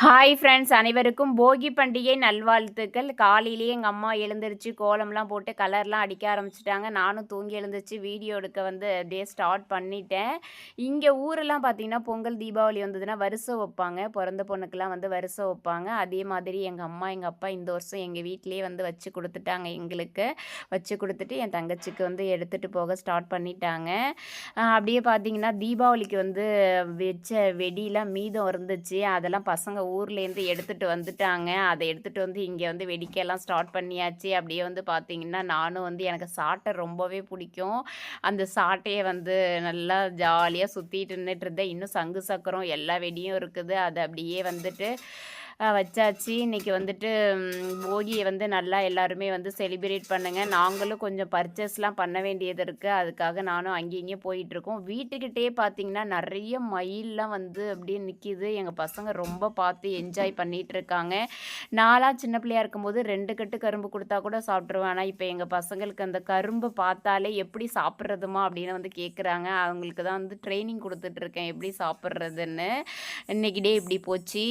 Hi friends அனைவருக்கும் போகி பண்டிகை நல்வாழ்த்துக்கள். காலையிலேயே எங்கள் அம்மா எழுந்திரிச்சு கோலம்லாம் போட்டு கலர்லாம் அடிக்க ஆரம்பிச்சிட்டாங்க. நானும் தூங்கி எழுந்திரிச்சு வீடியோ எடுக்க வந்து அப்படியே ஸ்டார்ட் பண்ணிட்டேன். இங்கே ஊரெல்லாம் பார்த்தீங்கன்னா பொங்கல் தீபாவளி வந்ததுன்னா வருஷம் வைப்பாங்க. பிறந்த பொண்ணுக்கெல்லாம் வந்து வருஷம் வைப்பாங்க. அதே மாதிரி எங்கள் அம்மா எங்கள் அப்பா இந்த வருஷம் எங்கள் வீட்டிலேயே வந்து வச்சு கொடுத்துட்டாங்க. எங்களுக்கு வச்சு கொடுத்துட்டு என் தங்கச்சிக்கு வந்து எடுத்துகிட்டு போக ஸ்டார்ட் பண்ணிட்டாங்க. அப்படியே பார்த்தீங்கன்னா தீபாவளிக்கு வந்து வச்ச வெடிலாம் மீதம் இருந்துச்சு. அதெல்லாம் பசங்க ஊர்லேருந்து எடுத்துகிட்டு வந்துட்டாங்க. அதை எடுத்துகிட்டு வந்து இங்கே வந்து வெடிக்கையெல்லாம் ஸ்டார்ட் பண்ணியாச்சு. அப்படியே வந்து பார்த்தீங்கன்னா நானும் வந்து எனக்கு சாட்டை ரொம்பவே பிடிக்கும். அந்த சாட்டையை வந்து நல்லா ஜாலியாக சுற்றிட்டு நின்றுட்டு இருந்தேன். இன்னும் சங்கு சக்கரம் எல்லா வெடியும் இருக்குது. அது அப்படியே வந்துட்டு வச்சாச்சு. இன்றைக்கி வந்துட்டு போகியை வந்து நல்லா எல்லாருமே வந்து செலிப்ரேட் பண்ணுங்கள் நாங்களும் கொஞ்சம் பர்ச்சேஸ்லாம் பண்ண வேண்டியது இருக்குது அதுக்காக நானும் அங்கேயும் இங்கேயும் போயிட்டுருக்கோம் வீட்டுக்கிட்டே பார்த்தீங்கன்னா நிறைய மயிலெலாம் வந்து அப்படியே நிற்கிது எங்கள் பசங்க ரொம்ப பார்த்து என்ஜாய் பண்ணிகிட்டு இருக்காங்க. நான்லாம் சின்ன பிள்ளையா இருக்கும்போது ரெண்டு கட்டு கரும்பு கொடுத்தா கூட சாப்பிட்ருவேன் ஆனால் இப்போ எங்கள் பசங்களுக்கு அந்த கரும்பு பார்த்தாலே எப்படி சாப்பிட்றதுமா அப்படின்னு வந்து கேட்குறாங்க அவங்களுக்கு தான் வந்து ட்ரைனிங் கொடுத்துட்ருக்கேன் எப்படி சாப்பிட்றதுன்னு. இன்றைக்கி டே இப்படி போச்சு.